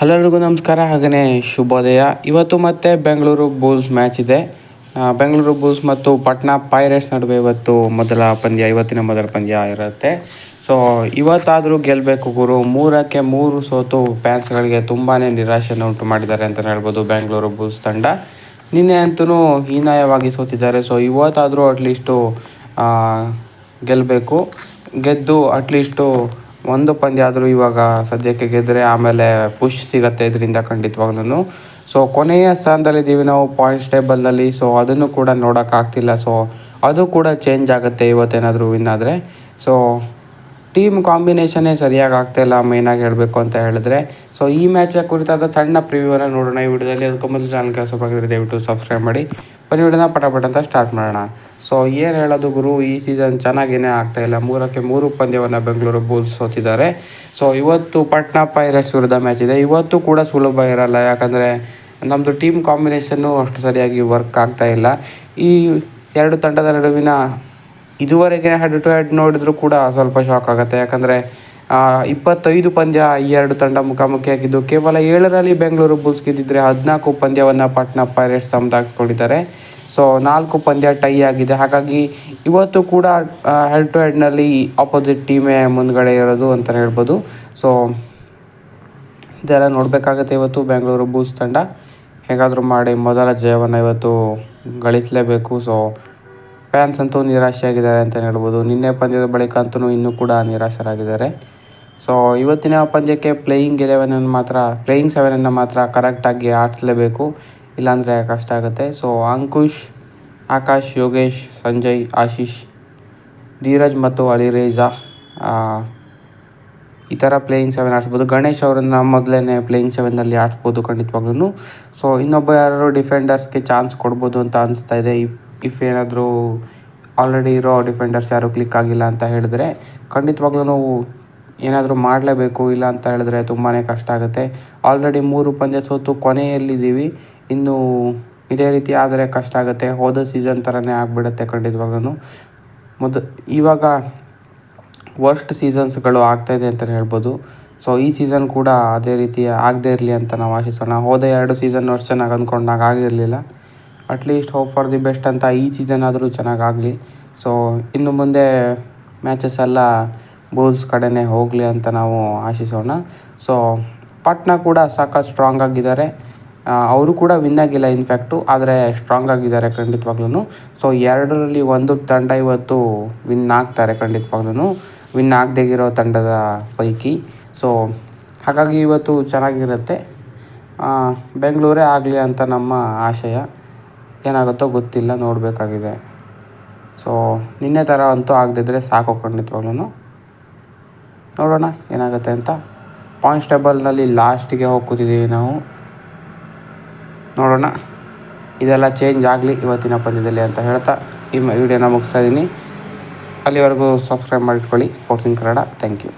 ಹಲರಿಗೂ ನಮಸ್ಕಾರ ಹಾಗೆಯೇ ಶುಭೋದಯ. ಇವತ್ತು ಮತ್ತೆ ಬೆಂಗಳೂರು ಬುಲ್ಸ್ ಮ್ಯಾಚ್ ಇದೆ. ಬೆಂಗಳೂರು ಬುಲ್ಸ್ ಮತ್ತು ಪಟ್ನಾ ಪೈರೇಟ್ಸ್ ನಡುವೆ ಇವತ್ತು ಮೊದಲ ಪಂದ್ಯ, ಇವತ್ತಿನ ಮೊದಲ ಪಂದ್ಯ ಇರುತ್ತೆ. ಸೊ ಇವತ್ತಾದರೂ ಗೆಲ್ಲಬೇಕು ಗುರು. ಮೂರಕ್ಕೆ ಮೂರು ಸೋತು ಫ್ಯಾನ್ಸ್ಗಳಿಗೆ ತುಂಬಾ ನಿರಾಶೆಯನ್ನು ಉಂಟು ಮಾಡಿದ್ದಾರೆ ಅಂತಲೇ ಹೇಳ್ಬೋದು ಬೆಂಗಳೂರು ಬುಲ್ಸ್ ತಂಡ. ನಿನ್ನೆ ಅಂತೂ ಹೀನಾಯವಾಗಿ ಸೋತಿದ್ದಾರೆ. ಸೊ ಇವತ್ತಾದರೂ ಅಟ್ಲೀಸ್ಟು ಗೆಲ್ಲಬೇಕು ಗೆದ್ದು ಅಟ್ಲೀಸ್ಟು ಒಂದು ಪಂದ್ಯ ಆದರೂ ಇವಾಗ ಸದ್ಯಕ್ಕೆ ಗೆದ್ದರೆ ಆಮೇಲೆ ಪುಷ್ ಸಿಗತ್ತೆ ಇದರಿಂದ ಖಂಡಿತವಾಗ್ಲೂ ಸೊ ಕೊನೆಯ ಸ್ಥಾನದಲ್ಲಿದ್ದೀವಿ ನಾವು ಪಾಯಿಂಟ್ಸ್ ಟೇಬಲ್ನಲ್ಲಿ ಸೊ ಅದನ್ನು ಕೂಡ ನೋಡೋಕ್ಕಾಗ್ತಿಲ್ಲ. ಸೊ ಅದು ಕೂಡ ಚೇಂಜ್ ಆಗುತ್ತೆ ಇವತ್ತೇನಾದರೂ ವಿನ್ ಆದರೆ. ಸೊ ಟೀಮ್ ಕಾಂಬಿನೇಷನ್ನೇ ಸರಿಯಾಗಿ ಆಗ್ತಾ ಇಲ್ಲ ಮೇಯ್ನಾಗಿ ಹೇಳಬೇಕು ಅಂತ ಹೇಳಿದ್ರೆ. ಸೊ ಈ ಮ್ಯಾಚ್ ಕುರಿತಾದ ಸಣ್ಣ ಪ್ರಿವ್ಯೂವನ್ನು ನೋಡೋಣ. ಈ ವಿಡಿಯೋದಲ್ಲಿ ಅದಕ್ಕೆ ಮೊದಲು ಚಾನಲ್ ಕೆಲಸ ಆಗಿದ್ರೆ ದಯವಿಟ್ಟು ಸಬ್ಸ್ಕ್ರೈಬ್ ಮಾಡಿ. ಬನ್ನಿ, ವಿಡಿಯೋನ ಪಟಪಟ ಅಂತ ಸ್ಟಾರ್ಟ್ ಮಾಡೋಣ. ಸೊ ಏನು ಹೇಳೋದು ಗುರು, ಈ ಸೀಸನ್ ಚೆನ್ನಾಗೇನೇ ಆಗ್ತಾ ಇಲ್ಲ. ಮೂರಕ್ಕೆ ಮೂರು ಪಂದ್ಯವನ್ನು ಬೆಂಗಳೂರು ಬುಲ್ಸ್ ಸೋತಿದ್ದಾರೆ. ಸೊ ಇವತ್ತು ಪಟ್ನಾ ಪೈರೇಟ್ಸ್ ವಿರುದ್ಧ ಮ್ಯಾಚ್ ಇದೆ. ಇವತ್ತು ಕೂಡ ಸುಲಭ ಇರಲ್ಲ. ಯಾಕಂದರೆ ನಮ್ಮದು ಟೀಮ್ ಕಾಂಬಿನೇಷನ್ನು ಅಷ್ಟು ಸರಿಯಾಗಿ ವರ್ಕ್ ಆಗ್ತಾ ಇಲ್ಲ. ಈ ಎರಡು ತಂಡದ ನಡುವಿನ ಇದುವರೆಗೆ ಹೆಡ್ ಟು ಹೆಡ್ ನೋಡಿದ್ರು ಕೂಡ ಸ್ವಲ್ಪ ಶಾಕ್ ಆಗುತ್ತೆ. ಯಾಕಂದರೆ ಇಪ್ಪತ್ತೈದು ಪಂದ್ಯ ಈ ಎರಡು ತಂಡ ಮುಖಾಮುಖಿಯಾಗಿದ್ದು, ಕೇವಲ ಏಳರಲ್ಲಿ ಬೆಂಗಳೂರು ಬುಲ್ಸ್ ಗೆದ್ದಿದ್ರೆ ಹದಿನಾಲ್ಕು ಪಂದ್ಯವನ್ನು ಪಾಟ್ನಾ ಪೈರೇಟ್ಸ್ ತಮ್ಮದಾಗಿಸ್ಕೊಂಡಿದ್ದಾರೆ ಸೊ, ನಾಲ್ಕು ಪಂದ್ಯ ಟೈ ಆಗಿದೆ. ಹಾಗಾಗಿ ಇವತ್ತು ಕೂಡ ಹೆಡ್ ಟು ಹೆಡ್ನಲ್ಲಿ ಆಪೋಸಿಟ್ ಟೀಮೇ ಮುಂದ್ಗಡೆ ಇರೋದು ಅಂತಲೇ ಹೇಳ್ಬೋದು. ಸೊ, ಇದೆಲ್ಲ ನೋಡಬೇಕಾಗತ್ತೆ ಇವತ್ತು ಬೆಂಗಳೂರು ಬುಲ್ಸ್ ತಂಡ. ಹೇಗಾದರೂ ಮಾಡಿ ಮೊದಲ ಜಯವನ್ನು ಇವತ್ತು ಗಳಿಸಲೇಬೇಕು. ಸೊ ಫ್ಯಾನ್ಸ್ ಅಂತೂ ನಿರಾಶೆಯಾಗಿದ್ದಾರೆ ಅಂತಲೇ ಹೇಳ್ಬೋದು. ನಿನ್ನೆ ಪಂದ್ಯದ ಬಳಿಕ ಅಂತೂ ಇನ್ನೂ ಕೂಡ ನಿರಾಶರಾಗಿದ್ದಾರೆ. ಸೊ ಇವತ್ತಿನ ಪಂದ್ಯಕ್ಕೆ ಪ್ಲೇಯಿಂಗ್ ಎಲೆವೆನನ್ನು ಮಾತ್ರ ಪ್ಲೇಯಿಂಗ್ ಸೆವೆನನ್ನು ಮಾತ್ರ ಕರೆಕ್ಟಾಗಿ ಆಡಿಸಲೇಬೇಕು. ಇಲ್ಲಾಂದರೆ ಕಷ್ಟ ಆಗುತ್ತೆ. ಸೊ ಅಂಕುಶ್, ಆಕಾಶ್, ಯೋಗೇಶ್, ಸಂಜಯ್, ಆಶೀಶ್, ಧೀರಜ್ ಮತ್ತು ಅಲಿರೇಜಾ ಈ ಥರ ಪ್ಲೇಯಿಂಗ್ ಸೆವೆನ್ ಆಡಿಸ್ಬೋದು. ಗಣೇಶ್ ಅವರನ್ನು ಮೊದಲೇ ಪ್ಲೇಯಿಂಗ್ ಸೆವೆನ್ನಲ್ಲಿ ಆಡಿಸ್ಬೋದು ಖಂಡಿತವಾಗ್ಲೂ ಸೊ ಇನ್ನೊಬ್ಬ ಯಾರು ಡಿಫೆಂಡರ್ಸ್ಗೆ ಚಾನ್ಸ್ ಕೊಡ್ಬೋದು ಅಂತ ಅನಿಸ್ತಾ ಇದೆ. ಇಫ್ ಇಫ್ ಏನಾದರೂ ಆಲ್ರೆಡಿ ಇರೋ ಡಿಫೆಂಡರ್ಸ್ ಯಾರು ಕ್ಲಿಕ್ ಆಗಿಲ್ಲ ಅಂತ ಹೇಳಿದ್ರೆ ಖಂಡಿತವಾಗ್ಲೂ ನಾವು ಏನಾದರೂ ಮಾಡಲೇಬೇಕು ಇಲ್ಲ ಅಂತ ಹೇಳಿದ್ರೆ ತುಂಬಾ ಕಷ್ಟ ಆಗುತ್ತೆ. ಆಲ್ರೆಡಿ ಮೂರು ಪಂದ್ಯ ಸೋತು ಕೊನೆಯಲ್ಲಿದ್ದೀವಿ. ಇನ್ನು ಇದೇ ರೀತಿ ಆದರೆ ಕಷ್ಟ ಆಗುತ್ತೆ. ಹೋದ ಸೀಸನ್ ಥರನೇ ಆಗಿಬಿಡುತ್ತೆ ಖಂಡಿತವಾಗ್ಲೂ ಮೊದ ಇವಾಗ ವರ್ಸ್ಟ್ ಸೀಸನ್ಸ್ಗಳು ಆಗ್ತಾಯಿದೆ ಅಂತಲೇ ಹೇಳ್ಬೋದು. ಸೊ ಈ ಸೀಸನ್ ಕೂಡ ಅದೇ ರೀತಿ ಆಗದೇ ಇರಲಿ ಅಂತ ನಾವು ಆಶಿಸೋಣ. ಹೋದ ಎರಡು ಸೀಸನ್ ಅಷ್ಟು ಚೆನ್ನಾಗಿ ಅಂದ್ಕೊಂಡಾಗ ಆಗಿರಲಿಲ್ಲ. At least hope for the best ಅಂತ ಈ ಸೀಸನ್ ಆದರೂ ಚೆನ್ನಾಗಾಗಲಿ. ಸೊ ಇನ್ನು ಮುಂದೆ ಮ್ಯಾಚಸ್ ಎಲ್ಲ ಬೂಲ್ಸ್ ಕಡೆನೇ ಹೋಗಲಿ ಅಂತ ನಾವು ಆಶಿಸೋಣ. ಸೊ ಪಾಟ್ನಾ ಕೂಡ ಸಾಕಷ್ಟು ಸ್ಟ್ರಾಂಗ್ ಆಗಿದ್ದಾರೆ. ಅವರು ಕೂಡ ವಿನ್ ಆಗಿಲ್ಲ ಇನ್ಫ್ಯಾಕ್ಟು ಆದರೆ ಸ್ಟ್ರಾಂಗ್ ಆಗಿದ್ದಾರೆ ಖಂಡಿತವಾಗ್ಲೂ ಸೊ ಎರಡರಲ್ಲಿ ಒಂದು ತಂಡ ಇವತ್ತು ವಿನ್ ಆಗ್ತಾರೆ ಖಂಡಿತವಾಗ್ಲೂ ವಿನ್ ಆಗದೇಗಿರೋ ತಂಡದ ಪೈಕಿ. ಸೊ ಹಾಗಾಗಿ ಇವತ್ತು ಚೆನ್ನಾಗಿರುತ್ತೆ. ಬೆಂಗಳೂರೇ ಆಗಲಿ ಅಂತ ನಮ್ಮ ಆಶಯ. ಏನಾಗುತ್ತೋ ಗೊತ್ತಿಲ್ಲ, ನೋಡಬೇಕಾಗಿದೆ. ಸೊ ನಿನ್ನೆ ಥರ ಅಂತೂ ಆಗದಿದ್ದರೆ ಸಾಕು ಖಂಡಿತವಾಗ್ಲೂ ನೋಡೋಣ ಏನಾಗುತ್ತೆ ಅಂತ. ಪಾಯಿಂಟ್ಸ್ ಟೇಬಲ್ನಲ್ಲಿ ಲಾಸ್ಟಿಗೆ ಹೋಗಿ ಕೂತಿದ್ದೀವಿ ನಾವು. ನೋಡೋಣ. ಇದೆಲ್ಲ ಚೇಂಜ್ ಆಗಲಿ ಇವತ್ತಿನ ಪಂದ್ಯದಲ್ಲಿ ಅಂತ ಹೇಳ್ತಾ ಈ ವಿಡಿಯೋನ ಮುಗಿಸ್ತಾ ಇದ್ದೀನಿ. ಅಲ್ಲಿವರೆಗೂ subscribe ಮಾಡಿಟ್ಕೊಳ್ಳಿ. Sports in Kannada thank you